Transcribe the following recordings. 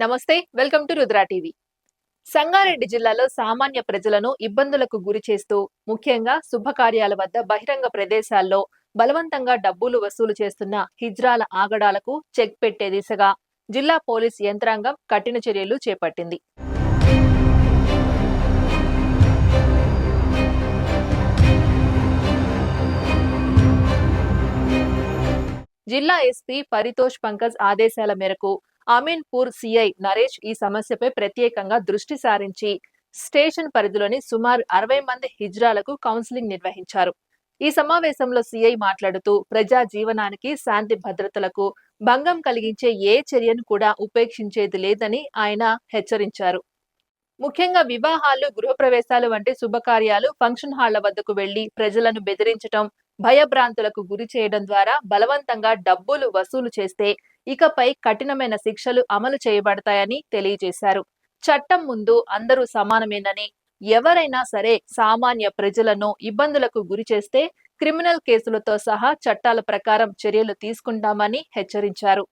నమస్తే welcome to Rudra TV. Sangareddy జిల్లాలో సామాన్య ప్రజలను ఇబ్బందులకు గురి చేస్తూ ముఖ్యంగా శుభకార్యాల వద్ద బహిరంగ ప్రదేశాల్లో బలవంతంగా డబ్బులు వసూలు చేస్తున్న హిజ్రాల ఆగడాలకు చెక్ పెట్టే దిశగా జిల్లా పోలీస్ యంత్రాంగం కఠిన చర్యలు చేపట్టింది. జిల్లా ఎస్పీ పరితోష్ పంకజ్ ఆదేశాల మేరకు అమీన్పూర్ సిఐ నరేష్ ఈ సమస్యపై ప్రత్యేకంగా దృష్టి సారించి స్టేషన్ పరిధిలోని సుమారు అరవై మంది హిజ్రాలకు కౌన్సిలింగ్ నిర్వహించారు. ఈ సమావేశంలో సిఐ మాట్లాడుతూ ప్రజా జీవనానికి శాంతి భద్రతలకు భంగం కలిగించే ఏ చర్యను కూడా ఉపేక్షించేది లేదని ఆయన హెచ్చరించారు. ముఖ్యంగా వివాహాలు గృహప్రవేశాలు వంటి శుభకార్యాలు ఫంక్షన్ హాళ్ళ వద్దకు వెళ్ళి ప్రజలను బెదిరించటం భయభ్రాంతులకు గురి చేయడం ద్వారా బలవంతంగా డబ్బులు వసూలు చేస్తే ఇకపై కఠినమైన శిక్షలు అమలు చేయబడతాయని తెలియజేశారు. చట్టం ముందు అందరూ సమానమేనని ఎవరైనా సరే సామాన్య ప్రజలను ఇబ్బందులకు గురి చేస్తే క్రిమినల్ కేసులతో సహా చట్టాల ప్రకారం చర్యలు తీసుకుంటామని హెచ్చరించారు.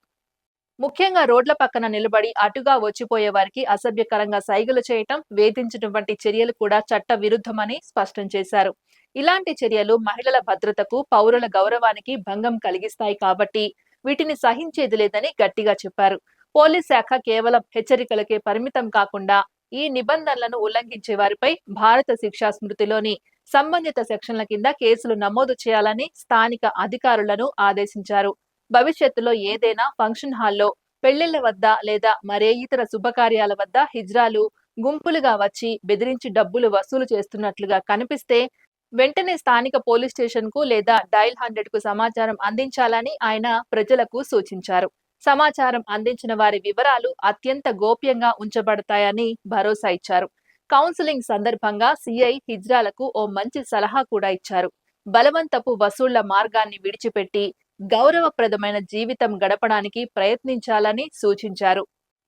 ముఖ్యంగా రోడ్ల పక్కన నిలబడి అటుగా వచ్చిపోయే వారికి అసభ్యకరంగా సైగలు చేయటం వేధించడం వంటి చర్యలు కూడా చట్ట విరుద్ధమని స్పష్టం చేశారు. ఇలాంటి చర్యలు మహిళల భద్రతకు పౌరుల గౌరవానికి భంగం కలిగిస్తాయి కాబట్టి వీటిని సహించేది లేదని గట్టిగా చెప్పారు. పోలీస్ శాఖ కేవలం హెచ్చరికలకే పరిమితం కాకుండా ఈ నిబంధనలను ఉల్లంఘించే వారిపై భారత శిక్షా స్మృతిలోని సంబంధిత సెక్షన్ల కింద కేసులు నమోదు చేయాలని స్థానిక అధికారులను ఆదేశించారు. భవిష్యత్తులో ఏదైనా ఫంక్షన్ హాల్లో పెళ్ళిళ్ళ వద్ద లేదా మరే ఇతర శుభకార్యాల వద్ద హిజ్రాలు గుంపులుగా వచ్చి బెదిరించి డబ్బులు వసూలు చేస్తున్నట్లుగా కనిపిస్తే వెంటనే స్థానిక పోలీస్ స్టేషన్కు లేదా డైల్ హండ్రెడ్కు సమాచారం అందించాలని ఆయన ప్రజలకు సూచించారు. సమాచారం అందించిన వారి వివరాలు అత్యంత గోప్యంగా ఉంచబడతాయని భరోసా ఇచ్చారు. కౌన్సిలింగ్ సందర్భంగా సిఐ హిజ్రాలకు ఓ మంచి సలహా కూడా ఇచ్చారు. బలవంతపు వసూళ్ళ మార్గాన్ని విడిచిపెట్టి గౌరవప్రదమైన జీవితం గడపడానికి ప్రయత్నించాలని సూచించారు.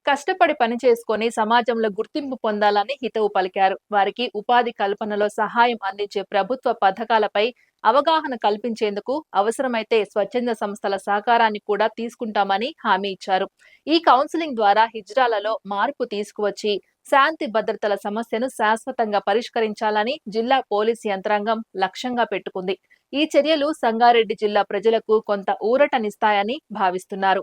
కష్టపడి పని చేసుకొని సమాజంలో గుర్తింపు పొందాలని హితవు పలికారు. వారికి ఉపాధి కల్పనలో సహాయం అందించే ప్రభుత్వ పథకాలపై అవగాహన కల్పించేందుకు అవసరమైతే స్వచ్ఛంద సంస్థల సహకారాన్ని కూడా తీసుకుంటామని హామీ ఇచ్చారు. ఈ కౌన్సిలింగ్ ద్వారా హిజ్రాలలో మార్పు తీసుకువచ్చి శాంతి భద్రతల సమస్యను శాశ్వతంగా పరిష్కరించాలని జిల్లా పోలీస్ యంత్రాంగం లక్ష్యంగా పెట్టుకుంది. ఈ చర్యలు సంగారెడ్డి జిల్లా ప్రజలకు కొంత ఊరటనిస్తాయని భావిస్తున్నారు.